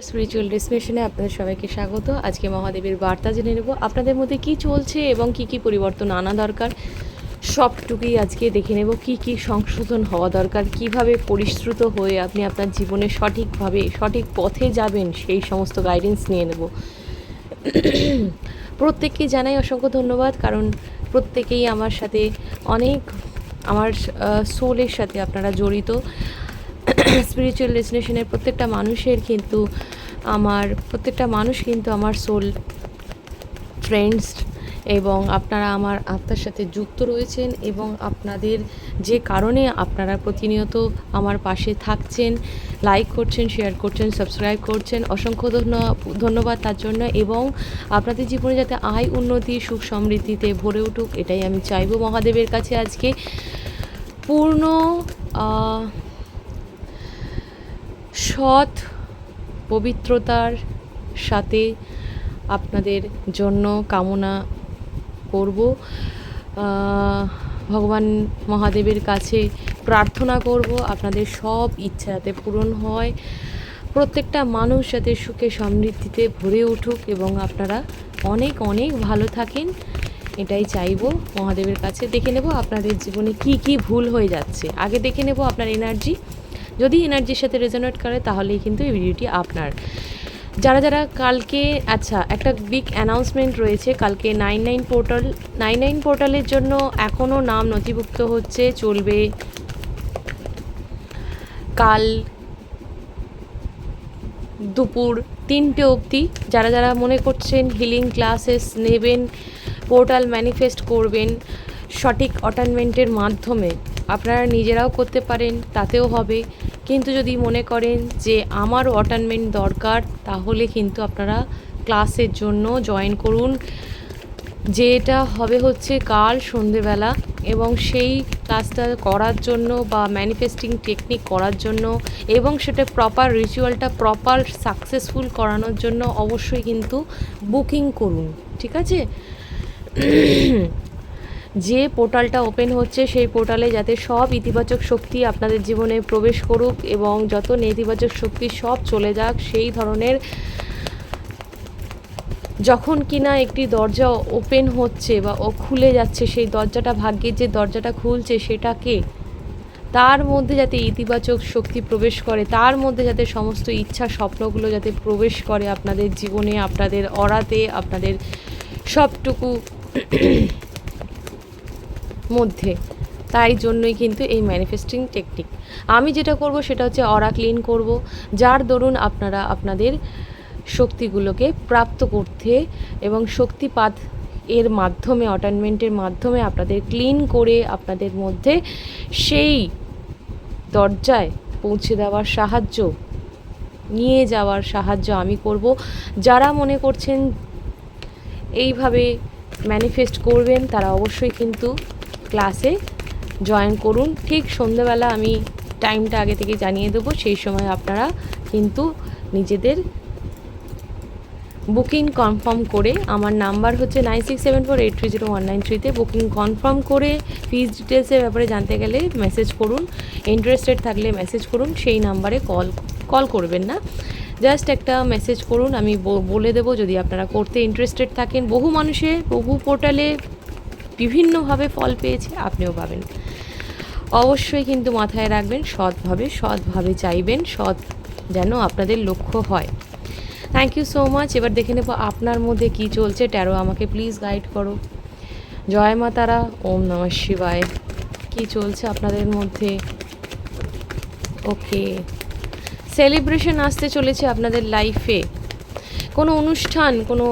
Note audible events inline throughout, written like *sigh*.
নমস্কার স্পিরিচুয়াল ডেসটিনেশনে আপনাদের সবাইকে স্বাগত। আজকে মহাদেবের বার্তা জেনে নেব। আপনাদের মধ্যে কি চলছে এবং কি কি পরিবর্তন আনা দরকার? সবটুকুই আজকে দেখে নেব। কি কি সংশোধন হওয়া দরকার? কীভাবে পরিশ্রুত হয়ে আপনি আপনার জীবনে সঠিকভাবে, সঠিক পথে যাবেন সেই সমস্ত গাইডেন্স নিয়ে নেব। প্রত্যেককে জানাই অসংখ্য ধন্যবাদ, কারণ প্রত্যেকেই আমার সাথে অনেক, আমার সোলের সাথে আপনারা জড়িত। স্পিরিচুয়াল ডেস্টিনেশনের প্রত্যেকটা মানুষের কিন্তু আমার, প্রত্যেকটা মানুষ কিন্তু আমার সোল ফ্রেন্ডস এবং আপনারা আমার আত্মার সাথে যুক্ত রয়েছেন এবং আপনাদের যে কারণে আপনারা প্রতিনিয়ত আমার পাশে থাকছেন লাইক করছেন শেয়ার করছেন সাবস্ক্রাইব করছেন, অসংখ্য ধন্য- ধন্যবাদ তার জন্য এবং আপনাদের জীবনে যাতে আয়, উন্নতি, সুখ সমৃদ্ধিতে ভরে উঠুক, এটাই আমি চাইব মহাদেবের কাছে আজকে। পূর্ণ সৎ পবিত্রতার সাথে আপনাদের জন্য কামনা করব। ভগবান মহাদেবের কাছে প্রার্থনা করব, আপনাদের সব ইচ্ছা যাতে পূরণ হয়। প্রত্যেকটা মানুষ যাতে সুখে সমৃদ্ধিতে ভরে উঠুক এবং আপনারা অনেক অনেক ভালো থাকেন, এটাই চাইব। মহাদেবের কাছে দেখে নেব আপনাদের জীবনে কি কি ভুল হয়ে যাচ্ছে। আগে দেখে নেব আপনার এনার্জি যদি এনার্জির সাথে রেজোনেট করে, তাহলেই কিন্তু এই ভিডিওটি আপনার। যারা যারা কালকে আচ্ছা একটা বিগ অ্যানাউন্সমেন্ট রয়েছে, কালকে nine nine portal nine nine পোর্টালের জন্য এখনও নাম নথিভুক্ত হচ্ছে, চলবে কাল দুপুর তিনটে অবধি। যারা যারা মনে করছেন হিলিং ক্লাসেস নেবেন পোর্টাল ম্যানিফেস্ট করবেন, সঠিক অটানমেন্টের মাধ্যমে আপনারা নিজেরাও করতে পারেন, তাতেও হবে। কিন্তু যদি মনে করেন যে আমার অটানমেন্ট দরকার, তাহলে কিন্তু আপনারা ক্লাসের জন্য জয়েন করুন। যেটা হবে হচ্ছে কাল সন্ধেবেলা এবং সেই ক্লাসটা করার জন্য বা ম্যানিফেস্টিং টেকনিক করার জন্য এবং সেটা প্রপার রিচুয়ালটা প্রপার সাকসেসফুল করানোর জন্য অবশ্যই কিন্তু বুকিং করুন, ঠিক আছে? যে পোর্টালটা ওপেন হচ্ছে, সেই পোর্টালে যাতে সব ইতিবাচক শক্তি আপনাদের জীবনে প্রবেশ করুক এবং যত নেতিবাচক শক্তি সব চলে যাক, সেই ধরনের যখন কিনা একটি দরজা ওপেন হচ্ছে বা ও খুলে যাচ্ছে, সেই দরজাটা ভাগ্যের যে দরজাটা খুলছে সেটাকে তার মধ্যে যাতে ইতিবাচক শক্তি প্রবেশ করে, তার মধ্যে যাতে সমস্ত ইচ্ছা স্বপ্নগুলো যাতে প্রবেশ করে আপনাদের জীবনে, আপনাদের অরাতে, আপনাদের সবটুকু মধ্যে। তাই জন্যই কিন্তু এই ম্যানিফেস্টিং টেকনিক আমি যেটা করব সেটা হচ্ছে অরা ক্লিন করব, যার দরুন আপনারা আপনাদের শক্তিগুলোকে প্রাপ্ত করতে এবং শক্তিপাত এর মাধ্যমে অটানমেন্টের মাধ্যমে আপনাদের ক্লিন করে আপনাদের মধ্যে সেই দরজায় পৌঁছে দেওয়ার সাহায্য, নিয়ে যাওয়ার সাহায্য আমি করব। যারা মনে করছেন এইভাবে ম্যানিফেস্ট করবেন, তারা অবশ্যই কিন্তু ক্লাসে জয়েন করুন। ঠিক সন্ধ্যেবেলা আমি টাইমটা আগে থেকে জানিয়ে দেবো, সেই সময় আপনারা কিন্তু নিজেদের বুকিং কনফার্ম করে, আমার নাম্বার হচ্ছে nine six seven four eight three zero one nine থ্রিতে বুকিং কনফার্ম করে ফিজ ডিটেলসের ব্যাপারে জানতে গেলে মেসেজ করুন। ইন্টারেস্টেড থাকলে মেসেজ করুন, সেই নাম্বারে কল কল করবেন না। জাস্ট একটা মেসেজ করুন, আমি বলে দেবো, যদি আপনারা করতে ইন্টারেস্টেড থাকেন। বহু মানুষে, বহু পোর্টালে বিভিন্নভাবে ফল পেয়েছে, আপনিও পাবেন। অবশ্যই কিন্তু মাথায় রাখবেন, সৎভাবে সৎভাবে চাইবেন, সৎ যেন আপনাদের লক্ষ্য হয়। থ্যাংক ইউ সো মাচ এবার দেখে নেব আপনার মধ্যে কি চলছে। ট্যারো আমাকে প্লিজ গাইড করো। জয় মা তারা, ওম নমঃ শিবায়। কি চলছে আপনাদের মধ্যে? ওকে সেলিব্রেশন আসতে চলেছে আপনাদের লাইফে কোনো অনুষ্ঠান, কোনো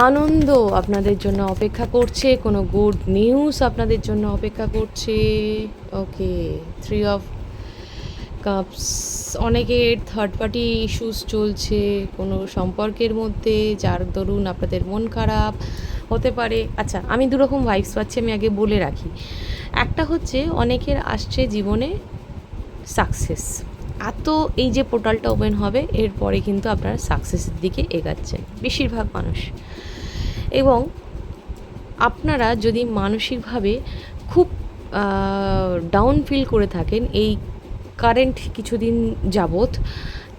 আনন্দ আপনাদের জন্য অপেক্ষা করছে, কোনো গুড নিউজ আপনাদের জন্য অপেক্ষা করছে? ওকে থ্রি অফ কাপস অনেকের থার্ড পার্টি ইস্যুস চলছে, কোনো সম্পর্কের মধ্যে, যার দরুন আপনাদের মন খারাপ হতে পারে। আচ্ছা আমি দুরকম ভাইবস পাচ্ছি, আমি আগে বলে রাখি। একটা হচ্ছে, অনেকের আসছে জীবনে সাকসেস এত এই যে পোর্টালটা ওপেন হবে, এরপরে কিন্তু আপনারা সাকসেসের দিকে এগাচ্ছেন, বেশিরভাগ মানুষ। এবং আপনারা যদি মানসিকভাবে খুব ডাউন ফিল করে থাকেন এই কারেন্ট কিছুদিন যাবৎ,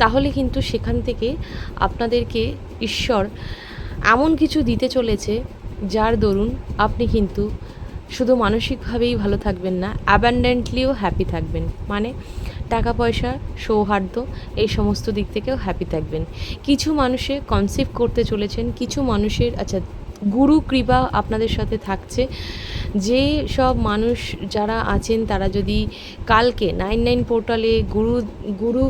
তাহলে কিন্তু সেখান থেকে আপনাদেরকে ঈশ্বর এমন কিছু দিতে চলেছে যার দরুন আপনি কিন্তু শুধু মানসিকভাবেই ভালো থাকবেন না অ্যাবান্ডেন্টলিও হ্যাপি থাকবেন। মানে টাকা, পয়সা, সৌহার্দ্য, এই সমস্ত দিক থেকেও হ্যাপি থাকবেন। কিছু মানুষে কনসিভ করতে চলেছেন, কিছু মানুষের আচ্ছা গুরু কৃপা আপনাদের সাথে থাকছে। যে সব মানুষ যারা আছেন, তারা যদি কালকে নাইন নাইন পোর্টালে গুরু গুরু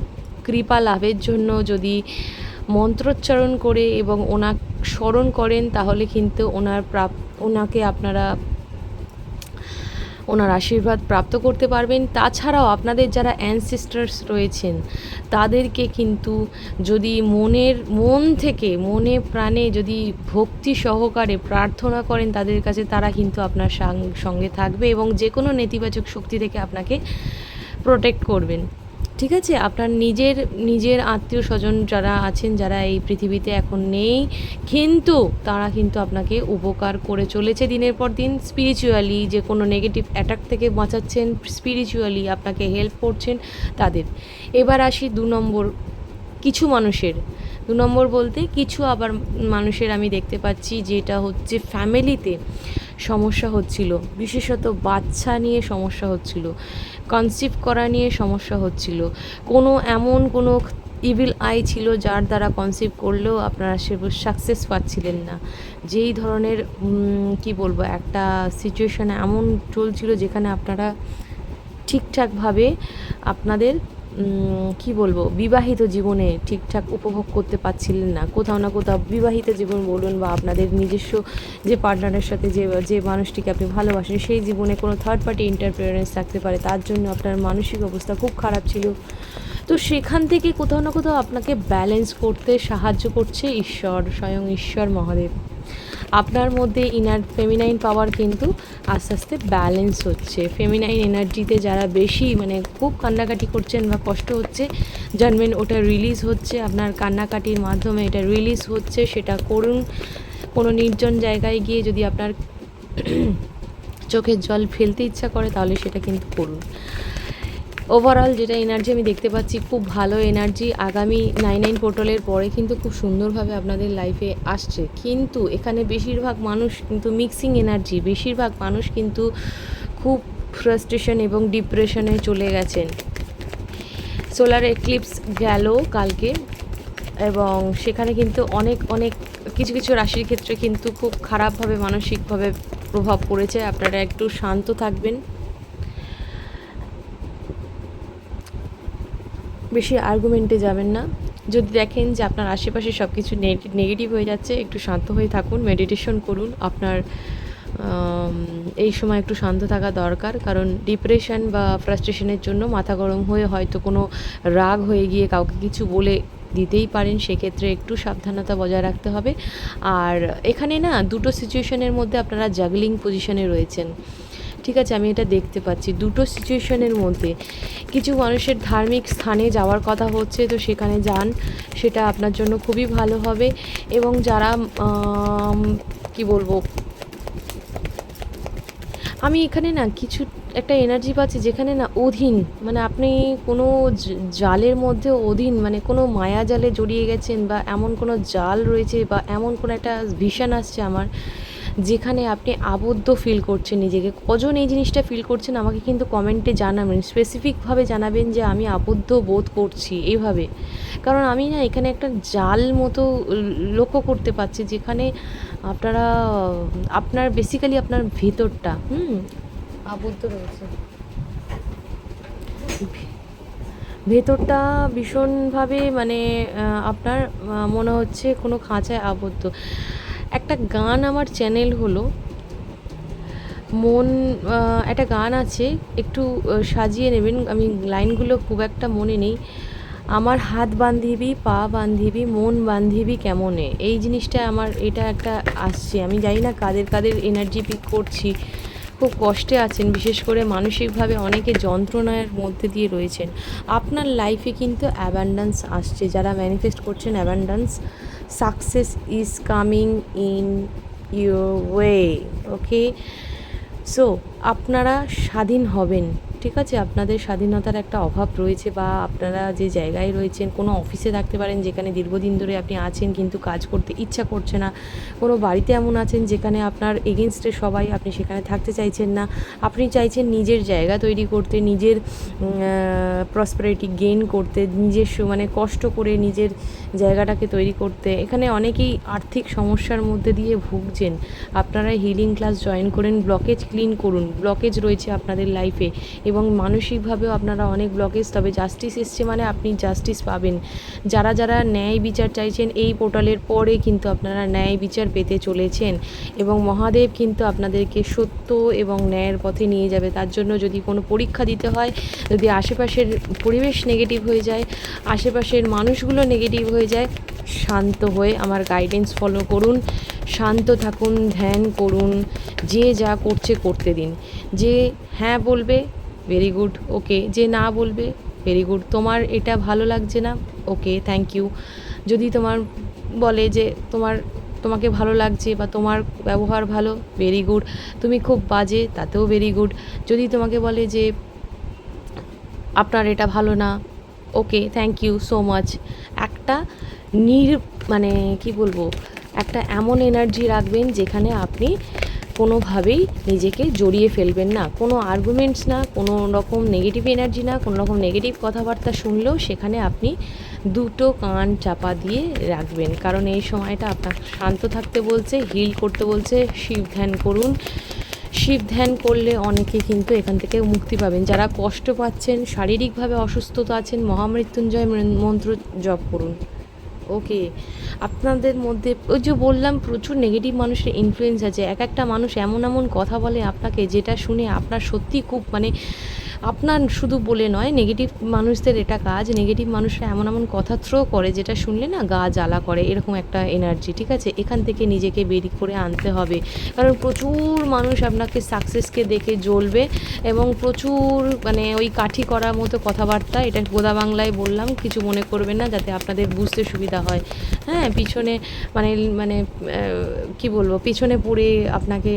কৃপা লাভের জন্য যদি মন্ত্রোচ্চারণ করে এবং ওনা স্মরণ করেন, তাহলে কিন্তু ওনার প্রাপ, ওনাকে আপনারা ওনার আশীর্বাদ প্রাপ্ত করতে পারবেন। তাছাড়াও আপনাদের যারা অ্যানসিস্টার্স রয়েছেন, তাদেরকে কিন্তু যদি মনের, মন থেকে, মনে প্রাণে যদি ভক্তি সহকারে প্রার্থনা করেন, তাদের কাছে তারা কিন্তু আপনার সঙ্গে থাকবে এবং যে কোনো নেতিবাচক শক্তি থেকে আপনাকে প্রোটেক্ট করবেন। ঠিক আছে? আপনার নিজের নিজের আত্মীয় স্বজন যারা আছেন, যারা এই পৃথিবীতে এখন নেই, কিন্তু তারা কিন্তু আপনাকে উপকার করে চলেছে দিনের পর দিন। স্পিরিচুয়ালি যে কোনো নেগেটিভ অ্যাটাক থেকে বাঁচাচ্ছেন স্পিরিচুয়ালি আপনাকে হেল্প করছেন তাদের। এবার আসি দু নম্বর, কিছু মানুষের। দু নম্বর বলতে কিছু আবার মানুষের আমি দেখতে পাচ্ছি যেটা হচ্ছে ফ্যামিলিতে সমস্যা হচ্ছিল। বিশেষত বাচ্চা নিয়ে সমস্যা হচ্ছিল। কনসিভ করা নিয়ে সমস্যা হচ্ছিল। কোনো এমন কোনো ইভিল আই ছিল যার দ্বারা কনসিভ করলেও আপনারা সে সাকসেস পাচ্ছিলেন না। যেই ধরনের কি বলব, একটা সিচুয়েশান এমন চলছিল যেখানে আপনারা ঠিকঠাকভাবে আপনাদের কি বলব, বিবাহিত জীবনে ঠিকঠাক উপভোগ করতে পারছিলেন না। কোথাও না কোথাও বিবাহিত জীবন বলুন বা আপনাদের নিজস্ব যে পার্টনারের সাথে যে যে মানুষটিকে আপনি ভালোবাসেন, সেই জীবনে কোনো থার্ড পার্টি ইন্টারফিয়ারেন্স থাকতে পারে। তার জন্য আপনার মানসিক অবস্থা খুব খারাপ ছিল। তো সেখান থেকে কোথাও না কোথাও আপনাকে ব্যালেন্স করতে সাহায্য করছে ঈশ্বর, স্বয়ং ঈশ্বর মহাদেব। আপনার মধ্যে ইনার ফেমিনাইন পাওয়ার কিন্তু আস্তে আস্তে ব্যালেন্স হচ্ছে। ফেমিনাইন এনার্জিতে যারা বেশি মানে খুব কান্নাকাটি করছেন বা কষ্ট হচ্ছে, জানবেন ওটা রিলিজ হচ্ছে, আপনার কান্নাকাটির মাধ্যমে এটা রিলিজ হচ্ছে, সেটা করুন। কোনো নির্জন জায়গায় গিয়ে যদি আপনার *clears throat* চোখের জল ফেলতে ইচ্ছা করে, তাহলে সেটা কিন্তু করুন। ওভারঅল যেটা এনার্জি আমি দেখতে পাচ্ছি, খুব ভালো এনার্জি আগামী নাইন নাইন পোর্টালের পরে কিন্তু খুব সুন্দরভাবে আপনাদের লাইফে আসছে। কিন্তু এখানে বেশিরভাগ মানুষ কিন্তু মিক্সিং এনার্জি বেশিরভাগ মানুষ কিন্তু খুব ফ্রাস্ট্রেশন এবং ডিপ্রেশনে চলে গেছেন। সোলার এক্লিপস গেল কালকে এবং সেখানে কিন্তু অনেক অনেক কিছু কিছু রাশির ক্ষেত্রে কিন্তু খুব খারাপভাবে, মানসিকভাবে প্রভাব পড়েছে। আপনারা একটু শান্ত থাকবেন। বেশি আর্গুমেন্টে যাবেন না। যদি দেখেন যে আপনার আশেপাশে সব কিছু নেগেটিভ হয়ে যাচ্ছে, একটু শান্ত হয়ে থাকুন মেডিটেশন করুন। আপনার এই সময় একটু শান্ত থাকা দরকার, কারণ ডিপ্রেশন বা ফ্রাস্ট্রেশনের জন্য মাথা গরম হয়ে হয়তো কোনো রাগ হয়ে গিয়ে কাউকে কিছু বলে দিতেই পারেন, সেক্ষেত্রে একটু সাবধানতা বজায় রাখতে হবে। আর এখানে না, দুটো সিচুয়েশনের মধ্যে আপনারা জাগলিং পজিশনে রয়েছেন। ঠিক আছে, আমি এটা দেখতে পাচ্ছি। দুটো সিচুয়েশনের মধ্যে। কিছু মানুষের ধার্মিক স্থানে যাওয়ার কথা হচ্ছে, তো সেখানে যান। সেটা আপনার জন্য খুবই ভালো হবে। এবং যারা কি বলব? আমি এখানে না কিছু, একটা এনার্জি পাচ্ছি যেখানে না অধীন মানে আপনি কোনো জালের মধ্যে অধীন মানে কোনো মায়া জালে জড়িয়ে গেছেন বা এমন কোনো জাল রয়েছে বা এমন কোনো একটা ভিশন আসছে আমার যেখানে আপনি আবদ্ধ ফিল করছেন নিজেকে। কজন এই জিনিসটা ফিল করছেন আমাকে কিন্তু কমেন্টে জানাবেন। স্পেসিফিকভাবে জানাবেন যে আমি আবদ্ধ বোধ করছি এইভাবে। কারণ আমি না এখানে একটা জাল মতো লক্ষ্য করতে পারছি যেখানে আপনারা আপনার বেসিক্যালি আপনার ভেতরটা হুম? আবদ্ধ রয়েছে। ভেতরটা ভীষণভাবে মানে আপনার মনে হচ্ছে কোনো খাঁচায় আবদ্ধ। একটা গান আমার চ্যানেল হলো। মন একটা গান আছে, একটু সাজিয়ে নেবেন। আমি লাইনগুলো খুব একটা মনে নেই। আমার হাত বান্ধিবি, পা বান্ধিবি, মন বান্ধিবি কেমনে? এই জিনিসটা আমার, এটা একটা আসছে। আমি জানি না কাদের কাদের এনার্জি পিক করছি। খুব কষ্টে আছেন, বিশেষ করে মানসিকভাবে অনেকে যন্ত্রণার মধ্যে দিয়ে রয়েছেন। আপনার লাইফে কিন্তু অ্যাবান্ডান্স আসছে। যারা ম্যানিফেস্ট করছেন abundance success is coming in your way okay so আপনারা স্বাধীন হবেন। ঠিক আছে, আপনাদের স্বাধীনতার একটা অভাব রয়েছে বা আপনারা যে জায়গায় রয়েছেন, কোনো অফিসে থাকতে পারেন যেখানে দীর্ঘদিন ধরে আপনি আছেন কিন্তু কাজ করতে ইচ্ছা করছে না। কোনো বাড়িতে এমন আছেন যেখানে আপনার এগেনস্টে সবাই আপনি সেখানে থাকতে চাইছেন না। আপনি চাইছেন নিজের জায়গা তৈরি করতে, নিজের প্রসপারিটি গেইন করতে নিজস্ব মানে কষ্ট করে নিজের জায়গাটাকে তৈরি করতে। এখানে অনেকেই আর্থিক সমস্যার মধ্যে দিয়ে ভুগছেন। আপনারা হিলিং ক্লাস জয়েন করেন ব্লকেজ ক্লিন করুন। ব্লকেজ রয়েছে আপনাদের লাইফে এবং মানসিকভাবেও আপনারা অনেক ব্লকেজ তবে জাস্টিস এসছে মানে আপনি জাস্টিস পাবেন। যারা যারা ন্যায় বিচার চাইছেন, এই পোর্টালের পরে কিন্তু আপনারা ন্যায় বিচার পেতে চলেছেন এবং মহাদেব কিন্তু আপনাদেরকে সত্য এবং ন্যায়ের পথে নিয়ে যাবে। তার জন্য যদি কোনো পরীক্ষা দিতে হয়, যদি আশেপাশের পরিবেশ নেগেটিভ হয়ে যায়, আশেপাশের মানুষগুলো নেগেটিভ হয়ে যায়, শান্ত হয়ে আমার গাইডেন্স ফলো করুন, শান্ত থাকুন, ধ্যান করুন, যে যা করছে করতে দিন। যে হ্যাঁ বলবে ভেরি গুড ওকে যে না বলবে ভেরি গুড তোমার এটা ভালো লাগছে না? ওকে থ্যাংক ইউ যদি তোমার বলে যে তোমার, তোমাকে ভালো লাগছে বা তোমার ব্যবহার ভালো ভেরি গুড তুমি খুব বাজে, তাতেও ভেরি গুড যদি তোমাকে বলে যে আপনার এটা ভালো না okay thank you so much একটা নির মানে কি বলব? একটা এমন এনার্জি রাখবেন যেখানে আপনি কোনোভাবেই নিজেকে জড়িয়ে ফেলবেন না। কোনো আর্গুমেন্টস না, কোনো রকম নেগেটিভ এনার্জি না, কোনো রকম নেগেটিভ কথাবার্তা শুনলেও সেখানে আপনি দুটো কান চাপা দিয়ে রাখবেন। কারণ এই সময়টা আপনার শান্ত থাকতে বলছে হিল করতে বলছে, শিব ধ্যান করুন। শিব ধ্যান করলে অনেকে কিন্তু এখান থেকে মুক্তি পাবেন। যারা কষ্ট পাচ্ছেন, শারীরিকভাবে অসুস্থতা আছেন, মহামৃত্যুঞ্জয় মন্ত্র জপ করুন। ওকে, আপনাদের মধ্যে ওই যে বললাম প্রচুর নেগেটিভ মানুষের ইনফ্লুয়েন্স আছে। এক একটা মানুষ এমন এমন কথা বলে আপনাকে যেটা শুনে আপনার সত্যি খুব মানে আপনার শুধু বলে নয় নেগেটিভ মানুষদের এটা কাজ নেগেটিভ মানুষরা এমন এমন কথা থ্রো করে যেটা শুনলে না গা জ্বালা করে, এরকম একটা এনার্জি ঠিক আছে? এখান থেকে নিজেকে বেরিয়ে করে আনতে হবে। কারণ প্রচুর মানুষ আপনাকে সাকসেসকে দেখে জ্বলবে এবং প্রচুর মানে ওই কাঠি করার মতো কথাবার্তা, এটা গোদা বাংলায় বললাম, কিছু মনে করবেন না যাতে আপনাদের বুঝতে সুবিধা হয়। হ্যাঁ পিছনে মানে মানে কি বলব? পিছনে পড়ে আপনাকে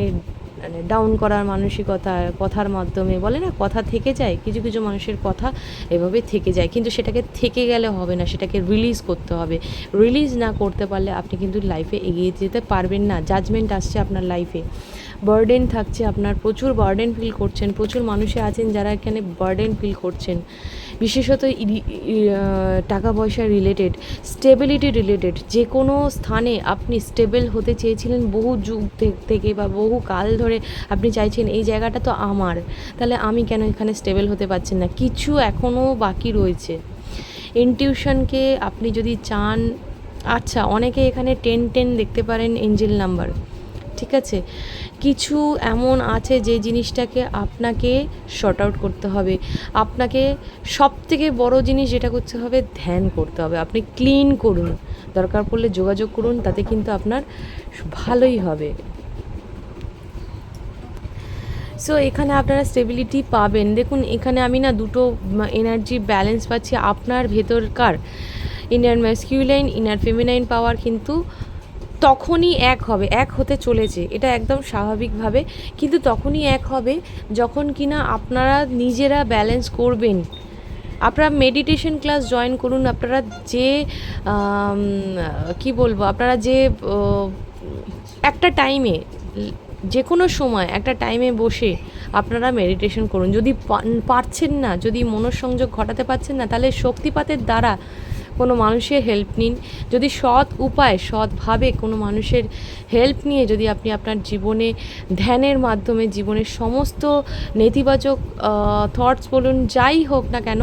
মানে ডাউন করার মানসিকতা, কথার মাধ্যমে বলে না, কথা থেকে যায়, কিছু কিছু মানুষের কথা এভাবে থেকে যায়। কিন্তু সেটাকে থেকে গেলে হবে না, সেটাকে রিলিজ করতে হবে। রিলিজ না করতে পারলে আপনি কিন্তু লাইফে এগিয়ে যেতে পারবেন না। জাজমেন্ট আসছে আপনার লাইফে বার্ডেন থাকছে আপনার। প্রচুর বার্ডেন ফিল করছেন। প্রচুর মানুষে আছেন যারা এখানে বার্ডেন ফিল করছেন। বিশেষত টাকা পয়সা রিলেটেড স্টেবিলিটি রিলেটেড যে কোনো স্থানে আপনি স্টেবল হতে চেয়েছিলেন বহু যুগ থেকে বা বহু কাল ধরে আপনি চাইছেন, এই জায়গাটা তো আমার, তাহলে আমি কেন এখানে স্টেবল হতে পারছেন না? কিছু এখনও বাকি রয়েছে। ইনটিউশনকে আপনি যদি চান আচ্ছা অনেকে এখানে টেন টেন দেখতে পারেন এঞ্জেল নাম্বার ঠিক আছে? কিছু এমন আছে যে জিনিসটাকে আপনাকে শর্ট আউট করতে হবে। আপনাকে সব থেকে বড় জিনিস যেটা করতে হবে, ধ্যান করতে হবে। আপনি ক্লিন করুন। দরকার পড়লে যোগাযোগ করুন, তাতে কিন্তু আপনার ভালোই হবে। সো এখানে আপনারা স্টেবিলিটি পাবেন। দেখুন, এখানে আমি না দুটো এনার্জি ব্যালেন্স পাচ্ছি। আপনার ভেতরকার inner masculine inner feminine power কিন্তু তখনই এক হবে, এক হতে চলেছে, এটা একদম স্বাভাবিকভাবে। কিন্তু তখনই এক হবে যখন কিনা আপনারা নিজেরা ব্যালেন্স করবেন। আপনারা মেডিটেশন ক্লাস জয়েন করুন, আপনারা যে কি বলব, আপনারা যে একটা টাইমে যে কোনো সময় একটা টাইমে বসে আপনারা মেডিটেশন করুন। যদি পারছেন না, যদি মনঃসংযোগ ঘটাতে পারছেন না, তাহলে শক্তিপাতের দ্বারা কোনো মানুষের হেল্প নিন। যদি সৎ উপায় সৎভাবে কোনো মানুষের হেল্প নিয়ে যদি আপনি আপনার জীবনে ধ্যানের মাধ্যমে জীবনের সমস্ত নেতিবাচক থটস বলুন, যাই হোক না কেন,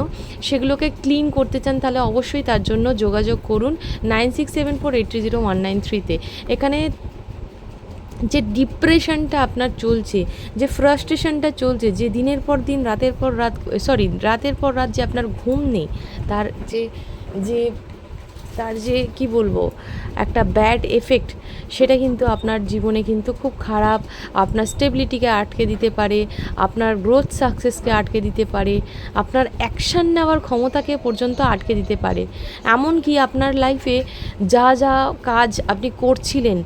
সেগুলোকে ক্লিন করতে চান, তাহলে অবশ্যই তার জন্য যোগাযোগ করুন nine six seven four eight three zero one nine থ্রিতে এখানে যে ডিপ্রেশনটা আপনার চলছে, যে ফ্রাস্ট্রেশনটা চলছে, যে দিনের পর দিন, রাতের পর রাত, সরি, রাতের পর রাত যে আপনার ঘুম নেই, তার যে যে তার যে, কি বলব, একটা ব্যাড এফেক্ট সেটা কিন্তু আপনার জীবনে কিন্তু খুব খারাপ, আপনার স্টেবিলিটিকে আটকে দিতে পারে, আপনার গ্রোথ সাকসেসকে আটকে দিতে পারে, আপনার অ্যাকশান নেওয়ার ক্ষমতাকে পর্যন্ত আটকে দিতে পারে। এমনকি আপনার লাইফে যা যা কাজ আপনি করছিলেন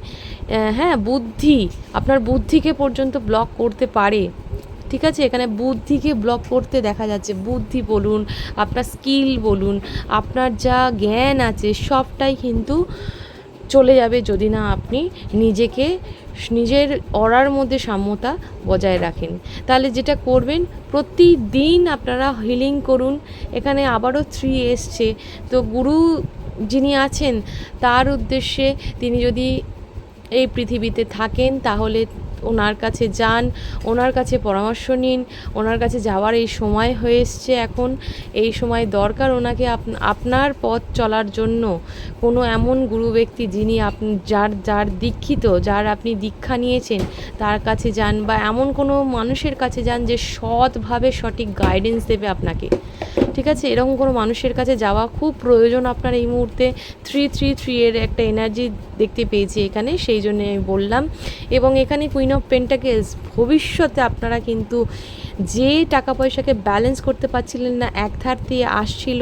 হ্যাঁ বুদ্ধি, আপনার বুদ্ধিকে পর্যন্ত ব্লক করতে পারে। ঠিক আছে? এখানে বুদ্ধিকে ব্লক করতে দেখা যাচ্ছে। বুদ্ধি বলুন, আপনার স্কিল বলুন, আপনার যা জ্ঞান আছে সবটাই কিন্তু চলে যাবে যদি না আপনি নিজেকে, নিজের অরার মধ্যে সাম্যতা বজায় রাখেন। তাহলে যেটা করবেন, প্রতিদিন আপনারা হিলিং করুন। এখানে আবারও থ্রি এসছে। তো গুরু যিনি আছেন, তার উদ্দেশ্যে তিনি যদি এই পৃথিবীতে থাকেন, তাহলে ওনার কাছে যান, ওনার কাছে পরামর্শ নিন, ওনার কাছে যাওয়ার এই সময় হয়ে এসছে এখন। এই সময় দরকার ওনাকে আপ- আপনার পথ চলার জন্য। কোনো এমন গুরু ব্যক্তি যিনি আপ, যার যার দীক্ষিত, যার আপনি দীক্ষা নিয়েছেন, তার কাছে যান বা এমন কোনো মানুষের কাছে যান যে সৎভাবে সঠিক গাইডেন্স দেবে আপনাকে। ঠিক আছে? এরকম কোনো মানুষের কাছে যাওয়া খুব প্রয়োজন আপনার এই মুহূর্তে। থ্রি থ্রি থ্রি এর একটা এনার্জি দেখতে পেয়েছি এখানে, সেই জন্য আমি বললাম। এবং এখানে কুইন অফ পেন্টাকেলস ভবিষ্যতে আপনারা কিন্তু যে টাকা পয়সাকে ব্যালেন্স করতে পারছিলেন না, এক ধার দিয়ে আসছিল,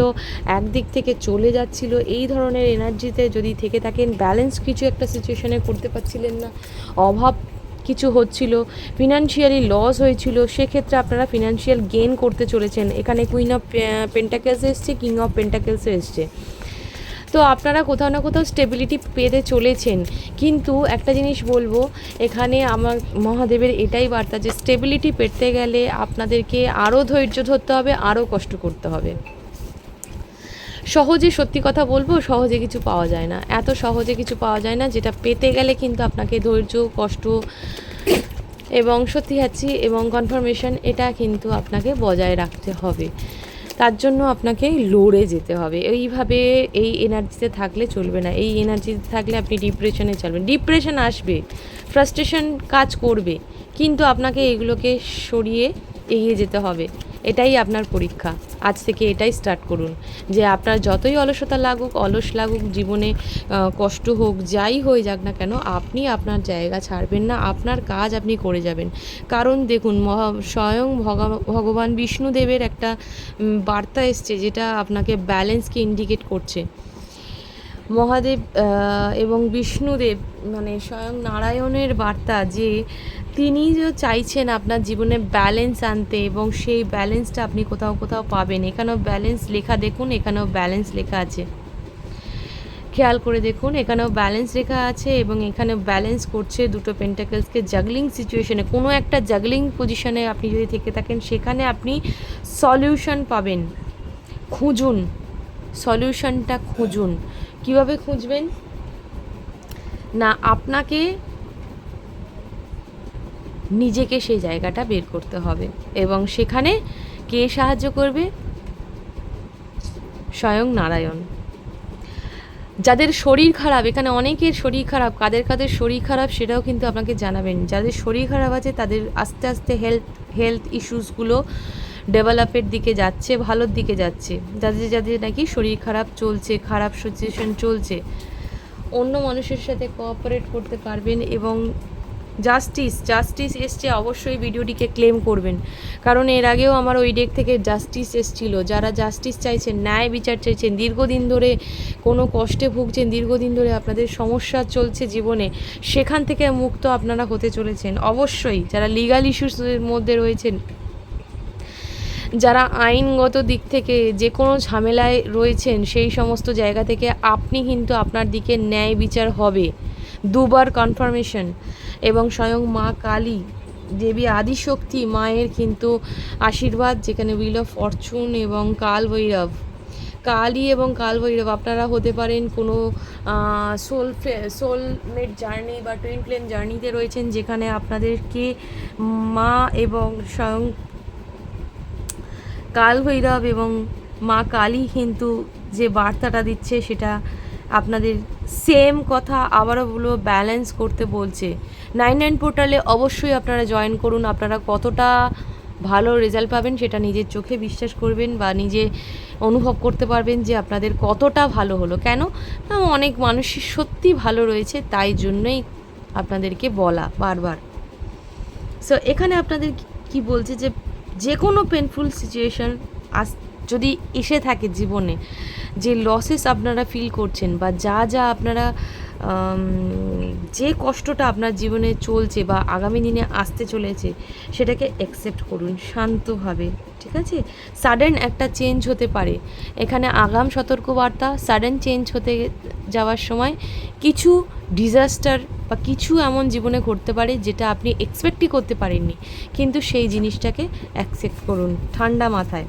একদিক থেকে চলে যাচ্ছিল, এই ধরনের এনার্জিতে যদি থেকে থাকেন ব্যালেন্স কিছু একটা সিচুয়েশনে করতে পারছিলেন না, অভাব কিছু হচ্ছিল ফিনান্সিয়ালি লস হয়েছিল, সেক্ষেত্রে আপনারা ফিনান্সিয়াল গেন করতে চলেছেন। এখানে কুইন অফ পেন্টাকেলস এসছে কিং অফ পেন্টাকেলসও এসছে। তো আপনারা কোথাও না কোথাও স্টেবিলিটি পেতে চলেছেন। কিন্তু একটা জিনিস বলব, এখানে আমার মহাদেবের এটাই বার্তা যে স্টেবিলিটি পেতে গেলে আপনাদেরকে আরও ধৈর্য ধরতে হবে আরও কষ্ট করতে হবে। সহজে সত্যি কথা বলব, সহজে কিছু পাওয়া যায় না। এত সহজে কিছু পাওয়া যায় না, যেটা পেতে গেলে কিন্তু আপনাকে ধৈর্য, কষ্ট এবং সত্যি যাচ্ছি এবং কনফার্মেশন এটা কিন্তু আপনাকে বজায় রাখতে হবে। তার জন্য আপনাকে লড়ে যেতে হবে। এইভাবে এই এনার্জিতে থাকলে চলবে না। এই এনার্জিতে থাকলে আপনি ডিপ্রেশনে চলবেন। ডিপ্রেশন আসবে, ফ্রাস্ট্রেশন কাজ করবে, কিন্তু আপনাকে এগুলোকে সরিয়ে এগিয়ে যেতে হবে। এটাই আপনার পরীক্ষা। আজ থেকে এটাই স্টার্ট করুন। যে আপনার যতই অলসতা লাগুক, অলস লাগুক, জীবনে কষ্ট হোক, যাই হয়ে যাক না কেন, আপনি আপনার জায়গা ছাড়বেন না, আপনার কাজ আপনি করে যাবেন। কারণ দেখুন, মহা, স্বয়ং ভগা- ভগবান বিষ্ণুদেবের একটা বার্তা এসছে যেটা আপনাকে ব্যালেন্সকে ইন্ডিকেট করছে। মহাদেব এবং বিষ্ণুদেব মানে স্বয়ং নারায়ণের বার্তা যে তিনি যে চাইছেন আপনার জীবনে ব্যালেন্স আনতে এবং সেই ব্যালেন্সটা আপনি কোথাও কোথাও পাবেন। এখানেও ব্যালেন্স লেখা দেখুন, এখানেও ব্যালেন্স লেখা আছে। খেয়াল করে দেখুন, এখানেও ব্যালেন্স লেখা আছে এবং এখানে ব্যালেন্স করছে দুটো পেন্টাকেলসকে জাগলিং সিচুয়েশনে কোনো একটা জাগলিং পজিশনে আপনি যদি থেকে থাকেন, সেখানে আপনি সলিউশন পাবেন। খুঁজুন সলিউশনটা খুঁজুন। কীভাবে খুঁজবেন? না, আপনাকে নিজেকে সেই জায়গাটা বের করতে হবে এবং সেখানে কে সাহায্য করবে? স্বয়ং নারায়ণ। যাদের শরীর খারাপ, এখানে অনেকের শরীর খারাপ, কাদের কাদের শরীর খারাপ সেটাও কিন্তু আপনাকে জানাবেন। যাদের শরীর খারাপ আছে তাদের আস্তে আস্তে হেলথ হেলথ ইস্যুসগুলো ডেভেলপের দিকে যাচ্ছে, ভালোর দিকে যাচ্ছে। যাদের যাদের নাকি শরীর খারাপ চলছে, খারাপ সিচুয়েশন চলছে, অন্য মানুষের সাথে কোঅপারেট করতে পারবেন এবং জাস্টিস জাস্টিস এসছে অবশ্যই ভিডিওটিকে ক্লেম করবেন। কারণ এর আগেও আমার ওই ডেক থেকে জাস্টিস এসছিল। যারা জাস্টিস চাইছেন, ন্যায় বিচার চাইছেন, দীর্ঘদিন ধরে কোনো কষ্টে ভুগছেন, দীর্ঘদিন ধরে আপনাদের সমস্যা চলছে জীবনে, সেখান থেকে মুক্ত আপনারা হতে চলেছেন। অবশ্যই যারা লিগাল ইস্যুসের মধ্যে রয়েছেন, যারা আইনগত দিক থেকে যে কোনো ঝামেলায় রয়েছেন, সেই সমস্ত জায়গা থেকে আপনি কিন্তু আপনার দিকে ন্যায় বিচার হবে। দুবার কনফার্মেশন এবং স্বয়ং মা কালী, দেবী আদিশক্তি, মায়ের কিন্তু আশীর্বাদ, যেখানে উইল অফ ফরচুন এবং কাল ভৈরব কালী এবং কাল ভৈরব আপনারা হতে পারেন কোনো সোল সোলমেট জার্নি বা টুইন প্লেন জার্নিতে রয়েছেন, যেখানে আপনাদেরকে মা এবং স্বয়ং কাল ভৈরব এবং মা কালী কিন্তু যে বার্তাটা দিচ্ছে, সেটা আপনাদের সেম কথা আবারও বলব ব্যালেন্স করতে বলছে। নাইন নাইন পোর্টালে অবশ্যই আপনারা জয়েন করুন। আপনারা কতটা ভালো রেজাল্ট পাবেন সেটা নিজের চোখে বিশ্বাস করবেন বা নিজে অনুভব করতে পারবেন যে আপনাদের কতটা ভালো হলো। কেন? না, অনেক মানুষই সত্যি ভালো রয়েছে, তাই জন্যই আপনাদেরকে বলা বারবার। সো এখানে আপনাদের কি- বলছে যে যে কোনো পেনফুল সিচুয়েশন আস যদি এসে থাকে জীবনে, যে লসেস আপনারা ফিল করছেন বা যা যা আপনারা যে কষ্টটা আপনার জীবনে চলছে বা আগামী দিনে আসতে চলেছে, সেটাকে অ্যাকসেপ্ট করুন শান্তভাবে, ঠিক আছে? সাডেন একটা চেঞ্জ হতে পারে। এখানে আগাম সতর্কবার্তা সাডেন চেঞ্জ হতে যাওয়ার সময় কিছু ডিজাস্টার বা কিছু এমন জীবনে ঘটতে পারে যেটা আপনি এক্সপেক্টই করতে পারেননি। কিন্তু সেই জিনিসটাকে অ্যাকসেপ্ট করুন ঠান্ডা মাথায়।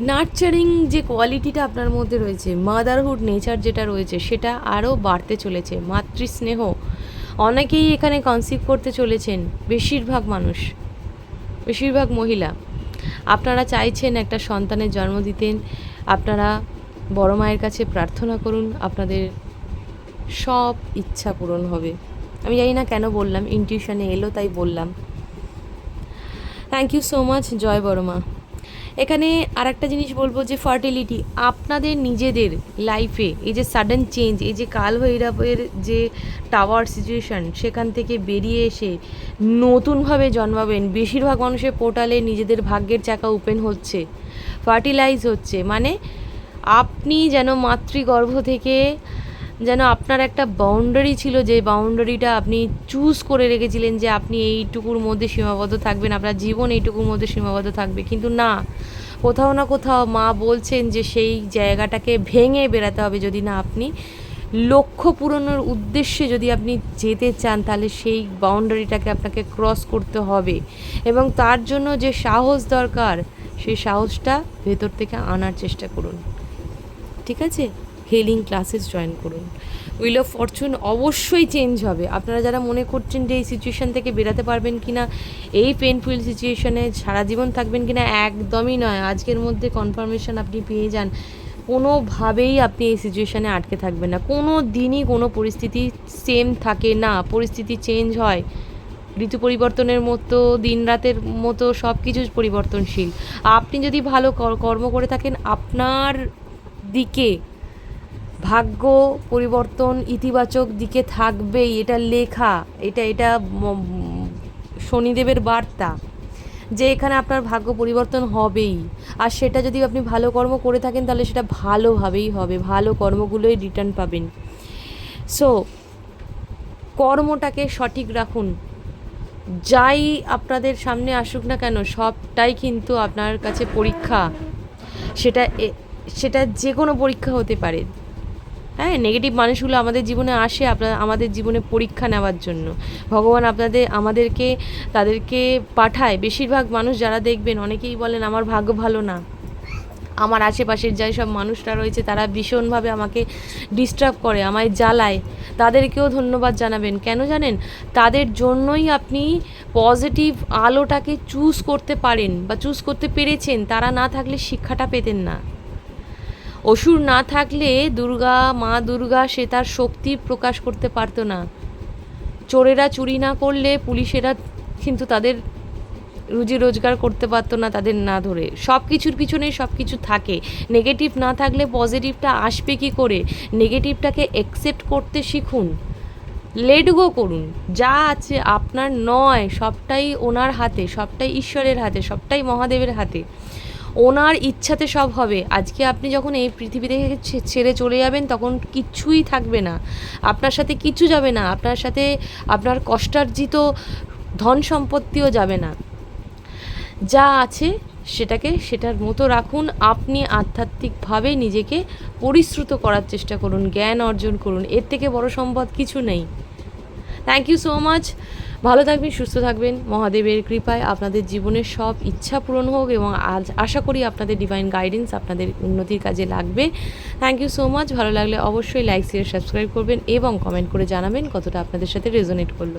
নার্চারিং যে কোয়ালিটিটা আপনার মধ্যে রয়েছে, মাদারহুড নেচার যেটা রয়েছে, সেটা আরও বাড়তে চলেছে, মাতৃস্নেহ। অনেকেই এখানে কনসিভ করতে চলেছেন, বেশিরভাগ মানুষ, বেশিরভাগ মহিলা। আপনারা চাইছেন একটা সন্তানের জন্ম দিতেন, আপনারা বড় মায়ের কাছে প্রার্থনা করুন, আপনাদের সব ইচ্ছা পূরণ হবে। আমি জানি না কেন বললাম ইনটিউশনে এলো তাই বললাম। থ্যাংক ইউ সো মাচ জয় বড়মা এখানে আর একটা জিনিস বলব যে ফার্টিলিটি আপনাদের নিজেদের লাইফে এই যে সাডেন চেঞ্জ এই যে কাল ভৈরবের যে টাওয়ার সিচুয়েশন সেখান থেকে বেরিয়ে এসে নতুনভাবে জন্মাবেন, বেশিরভাগ মানুষের পোর্টালে নিজেদের ভাগ্যের চাকা ওপেন হচ্ছে ফার্টিলাইজ হচ্ছে মানে আপনি যেন মাতৃগর্ভ থেকে যেন আপনার একটা বাউন্ডারি ছিল যে বাউন্ডারিটা আপনি চুজ করে রেখেছিলেন যে আপনি এইটুকুর মধ্যে সীমাবদ্ধ থাকবেন, আপনার জীবন এইটুকুর মধ্যে সীমাবদ্ধ থাকবে। কিন্তু না, কোথাও না কোথাও মা বলছেন যে সেই জায়গাটাকে ভেঙে বেরাতে হবে যদি না আপনি লক্ষ্য পূরণের উদ্দেশ্যে যদি আপনি যেতে চান, তাহলে সেই বাউন্ডারিটাকে আপনাকে ক্রস করতে হবে। এবং তার জন্য যে সাহস দরকার, সেই সাহসটা ভেতর থেকে আনার চেষ্টা করুন। ঠিক আছে? হেলিং ক্লাসেস জয়েন করুন। উইল অফ ফরচুন অবশ্যই চেঞ্জ হবে। আপনারা যারা মনে করছেন যে এই সিচুয়েশান থেকে বেরাতে পারবেন কি না এই পেনফুল সিচুয়েশানে সারা জীবন থাকবেন কি না একদমই নয়। আজকের মধ্যে কনফার্মেশন আপনি পেয়ে যান। কোনোভাবেই আপনি এই সিচুয়েশানে আটকে থাকবেন না। কোনো দিনই কোনো পরিস্থিতি সেম থাকে না। পরিস্থিতি চেঞ্জ হয়। ঋতু পরিবর্তনের মতো, দিন রাতের মতো সব কিছু পরিবর্তনশীল। আপনি যদি ভালো কর্ম করে থাকেন, আপনার দিকে ভাগ্য, পরিবর্তন ইতিবাচক দিকে থাকবেই, এটা লেখা, এটা এটা শনিদেবের বার্তা যে এখানে আপনার ভাগ্য পরিবর্তন হবেই। আর সেটা যদি আপনি ভালো কর্ম করে থাকেন, তাহলে সেটা ভালোভাবেই হবে, ভালো কর্মগুলোই রিটার্ন পাবেন। সো কর্মটাকে সঠিক রাখুন। যাই আপনাদের সামনে আসুক না কেন, সবটাই কিন্তু আপনার কাছে পরীক্ষা। সেটা সেটা যে কোনো পরীক্ষা হতে পারে। হ্যাঁ নেগেটিভ মানুষগুলো আমাদের জীবনে আসে আপনার, আমাদের জীবনে পরীক্ষা নেওয়ার জন্য। ভগবান আপনাদের, আমাদেরকে, তাদেরকে পাঠায়। বেশিরভাগ মানুষ যারা দেখবেন, অনেকেই বলেন, আমার ভাগ্য ভালো না। আমার আশেপাশের যাই সব মানুষরা রয়েছে, তারা ভীষণভাবে আমাকে ডিস্টার্ব করে, আমায় জ্বালায়। তাদেরকেও ধন্যবাদ জানাবেন। কেন জানেন? তাদের জন্যই আপনি পজিটিভ আলোটাকে চুজ করতে পারেন বা চুজ করতে পেরেছেন, তারা না থাকলে শিক্ষাটা পেতেন না। অসুর না থাকলে দুর্গা, মা দুর্গা সে তার শক্তি প্রকাশ করতে পারতো না। চোরেরা চুরি না করলে পুলিশেরা কিন্তু তাদের রুজি রোজগার করতে পারতো না তাদের না ধরে। সব কিছুর পিছনেই সব কিছু থাকে। নেগেটিভ না থাকলে পজিটিভটা আসবে কি করে? নেগেটিভটাকে অ্যাকসেপ্ট করতে শিখুন। লেট গো করুন। যা আছে আপনার নয়, সবটাই ওনার হাতে, সবটাই ঈশ্বরের হাতে, সবটাই মহাদেবের হাতে। ওনার ইচ্ছাতে সব হবে। আজকে আপনি যখন এই পৃথিবী থেকে ছেড়ে চলে যাবেন, তখন কিচ্ছুই থাকবে না। আপনার সাথে কিচ্ছু যাবে না। আপনার সাথে আপনার কষ্টার্জিত ধন সম্পত্তিও যাবে না। যা আছে সেটাকে, সেটার মতো রাখুন। আপনি আধ্যাত্মিকভাবে নিজেকে পরিশ্রুত করার চেষ্টা করুন, জ্ঞান অর্জন করুন। এর থেকে বড় সম্পদ কিছু নেই। থ্যাংক ইউ সো মাচ ভালো থাকবেন, সুস্থ থাকবেন। মহাদেবের কৃপায় আপনাদের জীবনের সব ইচ্ছা পূরণ হোক এবং আজ আশা করি আপনাদের ডিভাইন গাইডেন্স আপনাদের উন্নতির কাজে লাগবে। থ্যাংক ইউ সো মাচ ভালো লাগলে অবশ্যই লাইক শেয়ার সাবস্ক্রাইব করবেন এবং কমেন্ট করে জানাবেন কতটা আপনাদের সাথে রেজোনেট করল।